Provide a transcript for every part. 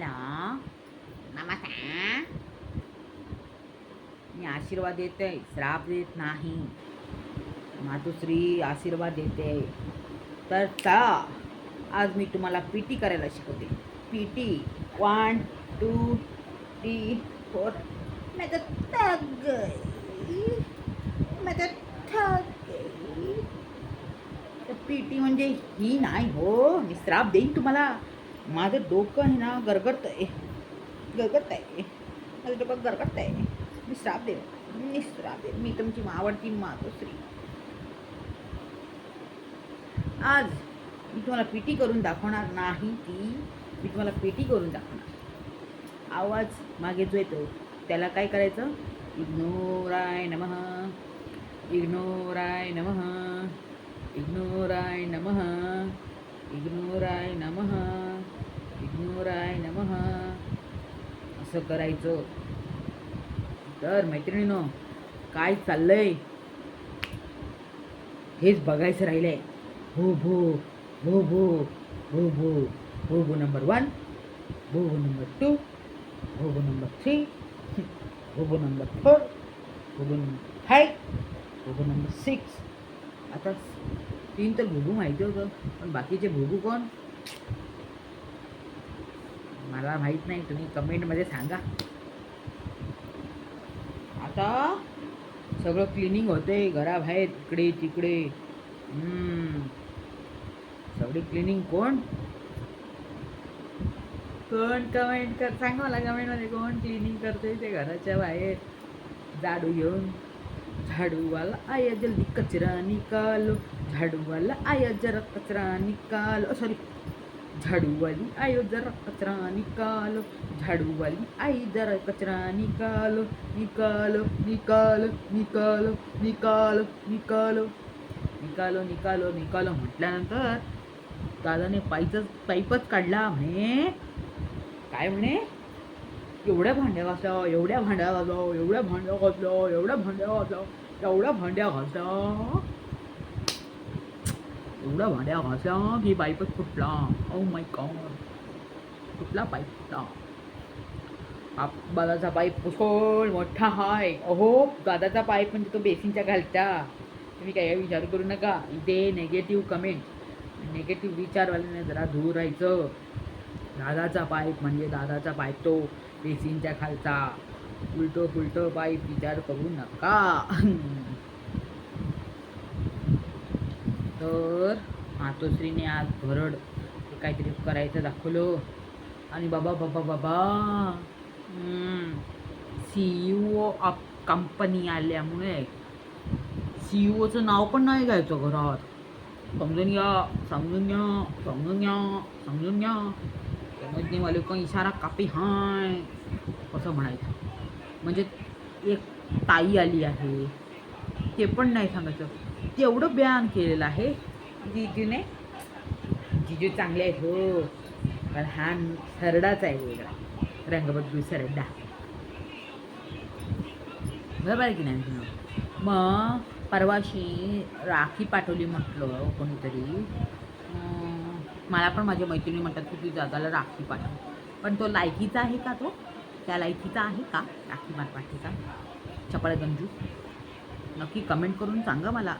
Hello नमस्कार. मी आशीर्वाद देते श्राप देत नाही. मातुश्री आशीर्वाद देते. तर चा आज मी तुम्हाला पी टी करायला शिकवते. P T one two three four. मैं थक गई मैं थक गई तर पी टी म्हणजे ही नाही हो मी श्राप देईन तुम्हाला. माझं डोकं आहे ना गरगडत आहे गरगडत आहे माझं डोकं गरगडत आहे मी श्राप दे मी श्राप देईन. मी तुमची आवडती मातोश्री. आज मी तुम्हाला पिटी करून दाखवणार नाही ती. मी तुम्हाला पिटी करून दाखवणार. आवाज मागे जो येतो त्याला काय करायचं? इग्नोराय नमः. इग्नोराय नमः. इग्नोराय नमः. इग्नोराय नमः. इग्नोराय नमः. असं करायचं. तर मैत्रिणीनो काय चाललंय? हेच बघायचं राहिलंय. हो भो हो भो हो भो हो भो नंबर वन हो भो नंबर टू हो भो नंबर थ्री हो भो नंबर फोर हो भो नंबर फाईव्ह हो भो नंबर सिक्स आता तीन तर भुबू माहिती होतं पण बाकीचे भुबू कोण? मला माहीत नाही तुम्ही कमेंटमध्ये सांगा. आता सगळं क्लिनिंग होते घराबाहेर इकडे तिकडे. सगळी क्लिनिंग कोण? कोण कमेंट कर सांग मला कमेंटमध्ये कोण क्लिनिंग करते ते घराच्या बाहेर. झाडू घेऊन झाडू वाला आया जल्दी कचरा निकालो. झाडू वाला आया जरा कचरा निकालो. सॉरी oh, झाडूवाली आय जरा कचरा निकाल झाडूवाली आई जरा कचरा निकाल निकाल निकाल निकाल निकाल निकाल. निकालो निकालो निकालो म्हटल्यानंतर दादाने पाईचच पाईपच काढला म्हणे. काय म्हणे? एवढ्या भांड्या घासाव एवढ्या भांड्या घालो एवढ्या भांड्या घातलं एवढ्या भांड्या घातलं एवढ्या भांड्या घासाव एवढा भाड्या घासा की पाईपच फुटला. औ माय गॉड फुटला पाईप फुटला आप दादाचा पाईप पुष्कळ मोठा हाय. अहो दादाचा पाईप म्हणजे तो बेसिनच्या घालता तुम्ही काय विचार करू नका. इथे नेगेटिव्ह कमेंट नेगेटिव्ह विचारवाल्याने जरा दूर राहायचं. दादाचा पाईप म्हणजे दादाचा पाईप तो बेसिनच्या खालचा. उलटो पुलटो पाईप विचार करू नका. तर मातोश्रीने आज भरड काहीतरी करायचं दाखवलं. आणि बाबा बाबा बाबा. C E O of company आल्यामुळे सी ई ओचं नाव पण नाही घ्यायचं घरात. समजून घ्या समजून घ्या समजून घ्या समजून घ्या. समजणे वाले का इशारा कापी हाय. असं म्हणायचं. म्हणजे एक ताई आली आहे. ते पण नाही सांगायचं. तेवढं बयान केलेलं आहे. जिजूने जिजू चांगले आहेत हो. पण हा सरडाच आहे वेगळा. रंगबद्दू सरडा. बरोबर आहे की नाही मग परवाशी राखी पाठवली म्हटलं कोणीतरी. मला पण माझ्या मैत्रिणी म्हणतात की तू दादाला राखी पाठव. पण तो लायकीचा आहे का तो? त्या लायकीचा आहे का? राखी मार पाठीचा. चपळ गंजू. नक्की कमेंट करून सांगा मला.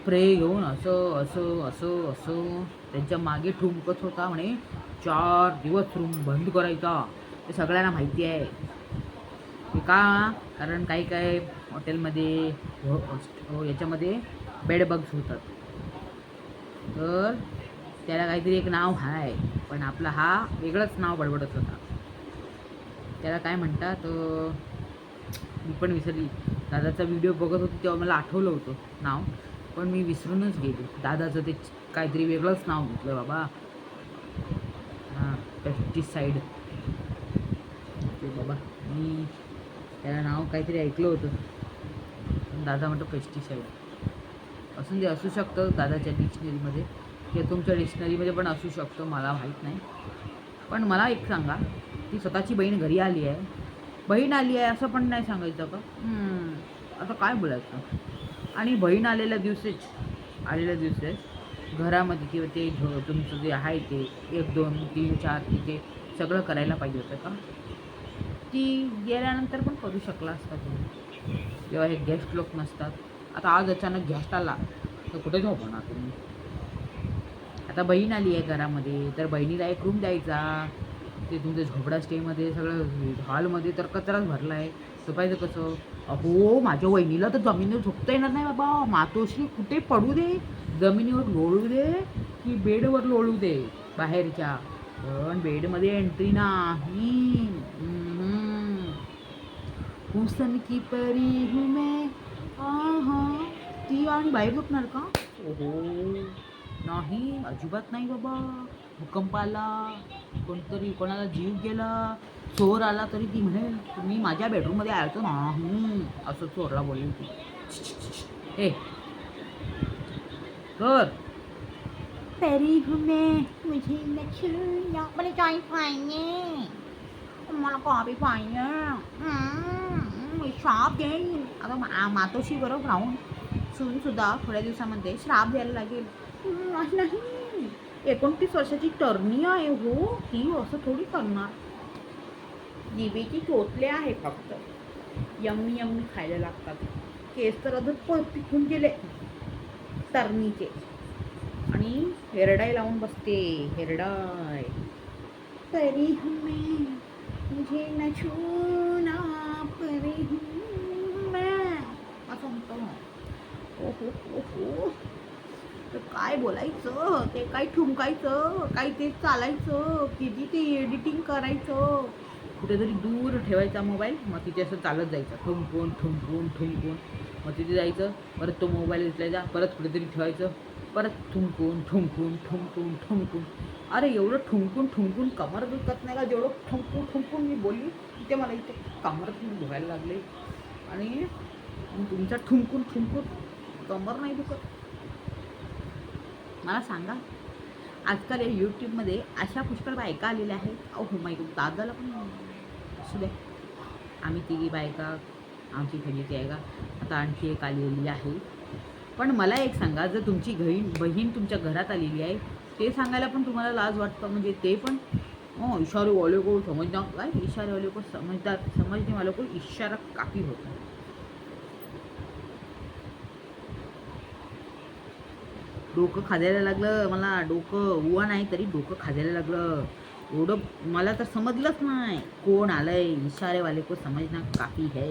स्प्रे घेऊन असं असं असं असं त्यांच्या मागे ठुंकत होता म्हणे चार दिवस रूम बंद करायचा. ते सगळ्यांना माहिती आहे. ते का? कारण काही काही हॉटेलमध्ये हो हो- याच्यामध्ये बेडबग्स होतात. तर त्याला काहीतरी एक नाव आहे पण आपला हा वेगळंच नाव बडबडत होता. त्याला काय म्हणतात मी पण विसरली. दादाचा व्हिडिओ बघत होती तेव्हा मला आठवलं होतं नाव. पण मी विसरूनच गेले. दादाचं ते काहीतरी वेगळंच नाव घेतलं बाबा. हां पेस्टिसाईड ते बाबा. मी त्याला नाव काहीतरी ऐकलं होतं. पण दादा म्हणतो पेस्टिसाईड असून ते असू शकतं दादाच्या डिक्शनरीमध्ये किंवा तुमच्या डिक्शनरीमध्ये पण असू शकतं मला माहीत नाही. पण मला एक सांगा ती स्वतःची बहीण घरी आली आहे. बहीण आली आहे असं पण नाही सांगायचं का? आता काय बोलायचं? आणि बहीण आलेल्या दिवशीच आलेल्या दिवशीच घरामध्ये किंवा ते झो तुमचं जे आहे ते एक दोन तीन चार तिथे सगळं करायला पाहिजे होतं का? ती गेल्यानंतर पण करू शकला असता तुम्ही. किंवा हे गेस्ट लोक नसतात. आता आज अचानक गेस्ट आला तर कुठे झोपणार तुम्ही? आता बहीण आली आहे घरामध्ये तर बहिणीला एक रूम द्यायचा. ते तुमच्या झोपडा स्टेमध्ये सगळं हॉलमध्ये तर कचराच भरला आहे. झोपायचं कसं? अहो माझ्या वहिनीला तर जमिनीवर झोपता येणार नाही बाबा. मातोश्री कुठे पडू दे? जमिनीवर लोळू दे की बेडवर लोळू दे बाहेरच्या. पण बेडमध्ये एंट्री नाही. हुसन की परी हूँ मैं. ती आणि बाहेर झोपणार का? ओहो. नाही अजिबात नाही बाबा. भूकंप आला कोणतरी कोणाला जीव गेला चोर आला तरी ती म्हणेल तुम्ही माझ्या बेडरूममध्ये आलतो नाही असं चोरला बोलेल ती हे कर. परी घुमे मुझे न मला चाय पाहिजे. मला कॉफी पाहिजे. श्राप घेईन आता मा मातोशी बरोबर राहून सून सुद्धा थोड्या दिवसामध्ये श्राप द्यायला लागेल. नाही. एकोणतीस वर्षाची टर्नी आहे हो. ही असं थोडी करणार. दिवेची चोचले आहे फक्त. यम्मी यम्मी खायला लागतात. केस तर अजून प पिकून गेले. टर्नीचे. आणि हेरडाय लावून बसते. हेरडाय तरी हमें मुझे न छूना परी हूँ मैं असं म्हणतो. ओहो ओहो. तर काय बोलायचं? ते काय ठुमकायचं? काय ते चालायचं? किती ते एडिटिंग करायचं? कुठेतरी दूर ठेवायचा मोबाईल मग तिथे असं चालत जायचं. ठुमकून ठुमकून ठुमकून. मग तिथे जायचं परत तो मोबाईल उचलायचा परत कुठेतरी ठेवायचं. परत ठुमकून ठुमकून ठुमकून ठुमकून. अरे एवढं ठुमकून ठुमकून कमर दुखत नाही का? जेवढं ठुमकून ठुमकून मी बोलली तिथे मला इथे कमर धुवायला लागले. आणि तुमचा ठुमकून ठुमकून कमर नाही दुखत. मला सांगा. आजकाल या यूट्यूबमध्ये अशा पुष्कळ बायका आलेल्या आहेत. अहो हो माय दादाला पण असू द्या आम्ही तिघी बायका आमची फॅमिली आहे का आता आणखी एक आलेली आहे. पण मला एक सांगा जर तुमची घहीण बहीण तुमच्या घरात आलेली आहे ते सांगायला पण तुम्हाला लाज वाटतं म्हणजे ते पण हो इशारे वाले को समजना काय इशारे वाले को समजदार समजने वाले को इशारा काफी होता डोकं खाजायला लागलं. मला डोकं उवा नाही तरी डोकं खाजायला लागलं. एवढं मला तर समजलंच नाही. कोण आलंय? इशारेवाले को समजना काफी है.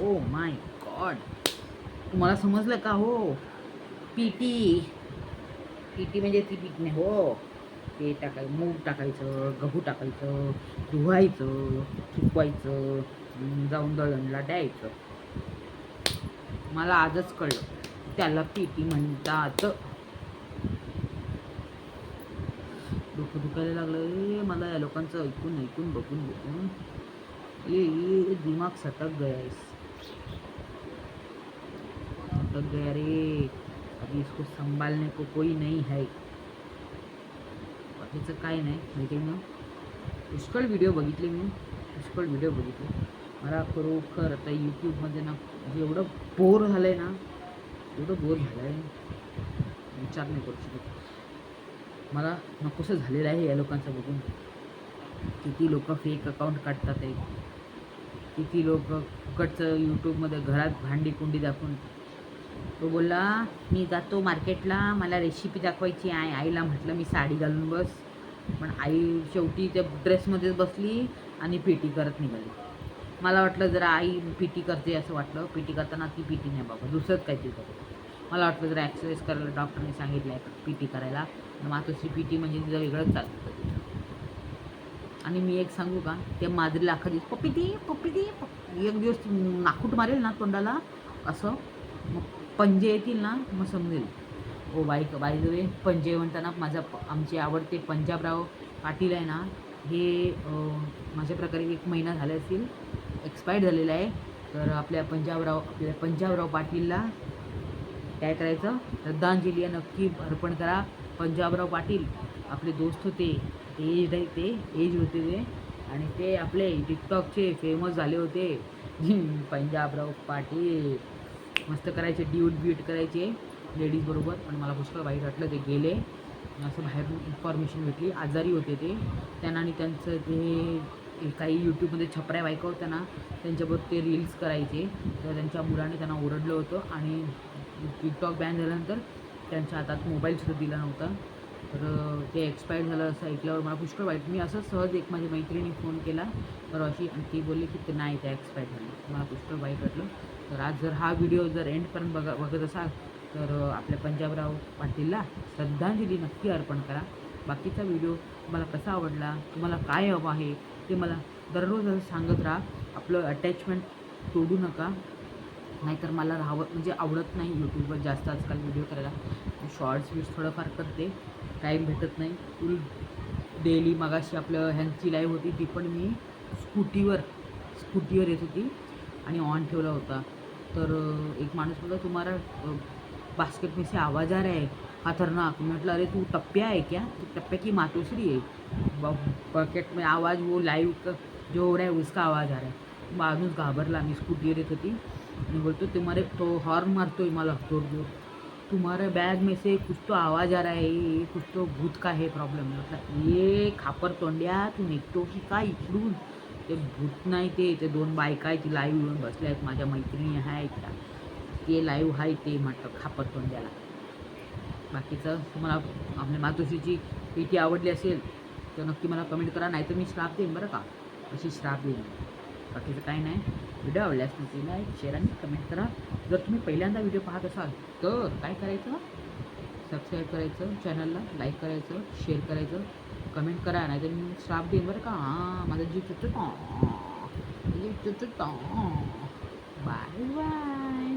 ओ माय गॉड तुम्हाला समजलं का हो? P T. पी टी म्हणजे ती पीठ नाही हो. ते टाकाय मूग टाकायचं गहू टाकायचं धुवायचं सुकवायचं जाऊन दळणला द्यायचं. मला आजच कळलं. त्याला पी टी म्हणतात. डोकं दुखायला लागलं. ए, मला या लोकांचं ऐकून ऐकून बघून बघून. ए ए, दिमाग सटक गया सटक गया रे अभी इसको संभालने को कोई नहीं है. बाकीचं काय नाही माहिती आहे ना? पुष्कळ व्हिडिओ बघितले मी. पुष्कळ व्हिडिओ बघितले. मला खरोखर आता यूट्यूबमध्ये ना म्हणजे एवढं बोर झालं आहे ना एवढं बोर झालं आहे विचार नाही करू शकत. मला नकोसं झालेलं आहे या लोकांचं बघून. किती लोक फेक अकाउंट काढतात आहे किती लोक फुकटचं यूट्यूबमध्ये घरात भांडी कुंडी दाखवून. तो बोलला मी जातो मार्केटला मला रेसिपी दाखवायची आहे. आईला म्हटलं मी साडी घालून बस. पण आई शेवटी त्या ड्रेसमध्येच बसली आणि पीटी करत निघाली. मला वाटलं जरा आई पीटी करते असं वाटलं. पीटी करताना ती पीटी नाही बाबा दुसरंच काहीतरी करते. मला वाटलं जरा ॲक्सरसाइज करायला डॉक्टरने सांगितलं आहे पी टी करायला. मातोश्री पी टी म्हणजे तिचं वेगळंच चालतं आणि मी एक सांगू का त्या माजरीला अख्खा दिवस पप्पी दे पप्पी दे एक दिवस नाकूट मारेल ना तोंडाला असं मग पंजे येतील ना मग समजेल. ओ बाईक बाई द वे पंजे म्हणताना माझा प- आमचे आवडते पंजाबराव पाटील आहे ना हे माझ्या प्रकारे एक महिना झाले असतील एक्सपायर्ड झालेला आहे. तर आपल्या पंजाबराव आपल्या पंजाबराव पाटीलला काय करायचं? श्रद्धांजली नक्की अर्पण करा. पंजाबराव पाटील आपले दोस्त होते. ते एज नाही ते एज होते ते. आणि ते आपले टिकटॉकचे फेमस झाले होते. पंजाबराव पाटील. मस्त करायचे ड्यूट ब्यूट करायचे. लेडीजबरोबर पण मला पुष्कळ वाईट वाटलं ते गेले. असं बाहेरून इन्फॉर्मेशन भेटली. आजारी होते ते. त्यांना आणि त्यांचं ते काही यूट्यूबमध्ये छपऱ्या बायका होत्या ना त्यांच्याबरोबर ते रील्स करायचे. तर त्यांच्या मुलाने त्यांना ओरडलं होतं आणि टिकटॉक बॅन झाल्यानंतर त्यांच्या हातात मोबाईलसुद्धा दिला नव्हता. तर ते एक्सपायर झालं असं ऐकल्यावर मला पुष्कळ वाईट मी असं सहज एक माझ्या मैत्रिणी फोन केला. परवाशी आणि ती बोलली की ते नाही ते एक्सपायर झालं. मला पुष्कळ वाईट वाटलं. तर आज जर हा व्हिडिओ जर एंडपर्यंत बघा बघत असाल तर आपल्या पंजाबराव पाटीलला श्रद्धांजली नक्की अर्पण करा. बाकीचा व्हिडिओ तुम्हाला कसा आवडला तुम्हाला काय हवं आहे ते मला दररोज असं सांगत राहा. आपलं अटॅचमेंट तोडू नका. नाहीतर मला राहावं म्हणजे आवडत नाही यूट्यूबवर जास्त आजकाल व्हिडिओ करायला. शॉर्ट्स व्हिड्स थोडंफार करते. टाईम भेटत नाही. फुल डेली मगाशी आपलं ह्यांची लाईव्ह होती ती पण मी स्कूटीवर स्कूटीवर येत होती आणि ऑन ठेवला होता. तर एक माणूस बोलला तुम्हाला बास्केट में से आवाज आ रहा है. खतरनाक. थरनाक म्हटलं अरे तू टप्प्या आहे क्या? तू टप्प्या की मातोश्री आहे? बकेट में आवाज वो लाईव्ह जो हो रहा है उसका आवाज आ रहा है. माणूस घाबरला मी स्कूटीवर येत होती. मी बोलतो तुम्हारे तो हॉर्न मारतोय मला जोर जोर. तुम्हारे बैग में से कुछ तो आवाज आ रहा है ये कुछ तो भूत का है प्रॉब्लेम म्हटलं ये खापर तोंड्या तू निघतो की काय इकडून? ते भूत नाही ते ते दोन बायका आहेत लाईव्ह येऊन बसल्या आहेत माझ्या मैत्रिणी आहेत त्या. ते लाईव्ह आहे ते म्हटलं खापर तोंड्याला. बाकीचं तुम्हाला आपल्या मातोश्रीची पेटी आवडली असेल तर नक्की मला कमेंट करा नाहीतर मी श्राप देईन बरं का. अशी श्राप देईन. बाकीचं काही नाही. व्हिडिओ आवडल्यास नक्की लाईक शेअर आणि कमेंट करा. जर तुम्ही पहिल्यांदा व्हिडिओ पाहत असाल तर काय करायचं? सबस्क्राईब करायचं चॅनलला लाईक करायचं शेअर करायचं कमेंट करा नाही तर मी श्राप देईन बरं का. हां माझा जीव चुचुट जीव चुचुट बाय बाय